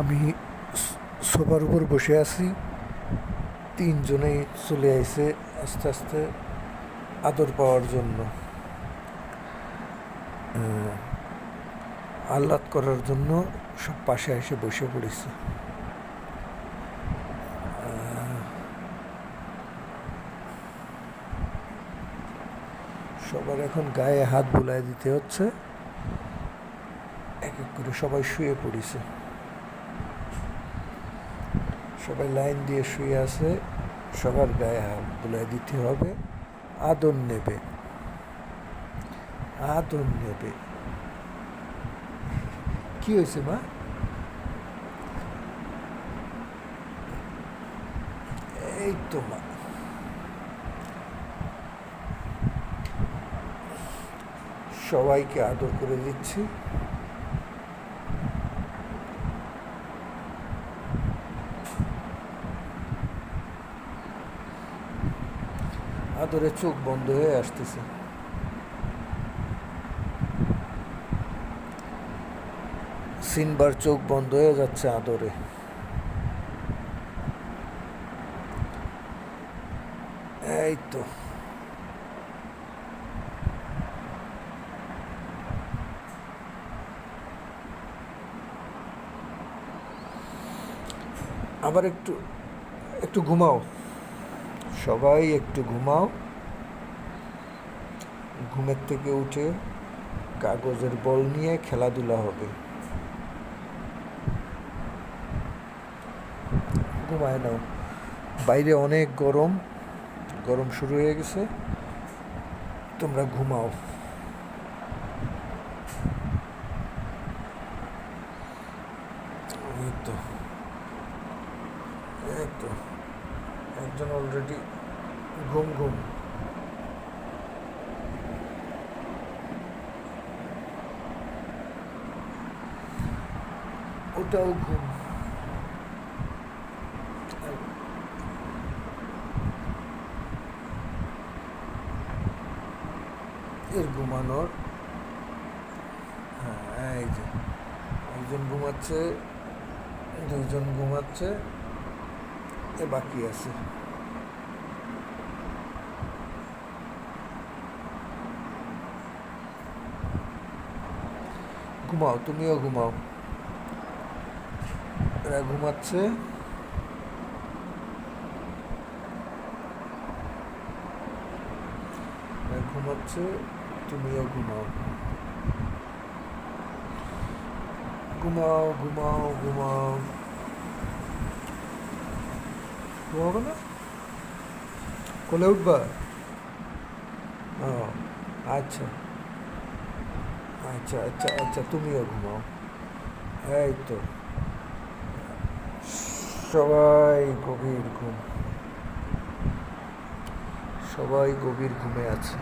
আমি সোফার উপর বসে আছি। তিনজনেই চলে আইছে আস্তে আস্তে আদর পাওয়ার জন্য। আহ্লাদ করার জন্য সব পাশে এসে বসে পড়েছে। সবার এখন গায়ে হাত বুলাই দিতে হচ্ছে। এক এক করে সবাই শুয়ে পড়েছে। সবাই লাইন দিয়ে শুয়ে আছে, সবার গায়ে হাত বুলাই দিতে হবে, আদর নেবে আদর নেবে। কি হয়েছে মা? এই তো মা। সবাইকে আদর করে দিচ্ছি। আদরে চোখ বন্ধ হয়ে আসতেছে। সিনবার চোখ বন্ধ হয়ে যাচ্ছে আদরে। এই তো। আবার একটু একটু ঘুমাও। সবাই একটু ঘুমাও। ঘুমের থেকে উঠে কাগজের বল নিয়ে খেলাধুলা হবে। ঘুমায় নাও। বাইরে অনেক গরম। গরম শুরু হয়ে গেছে। তোমরা ঘুমাও। তো। এই তো। একজন অলরেডি ঘুম ঘুম। ওটাও ঘুম। এর ঘুমানোর। হ্যাঁ এই যে, একজন ঘুমাচ্ছে দুজন ঘুমাচ্ছে। বাকি আছে। ঘুমাও তুমিও ঘুমাও। এরা ঘুমাচ্ছে। ঘুমাচ্ছে তুমিও ঘুমাও। ঘুমাও ঘুমাও ঘুমাও। ঘুমাবো না কোলে উঠবা ও আচ্ছা আচ্ছা আচ্ছা আচ্ছা তুমিও ঘুমাও এই তো সবাই গভীর ঘুম সবাই গভীর ঘুমে আছে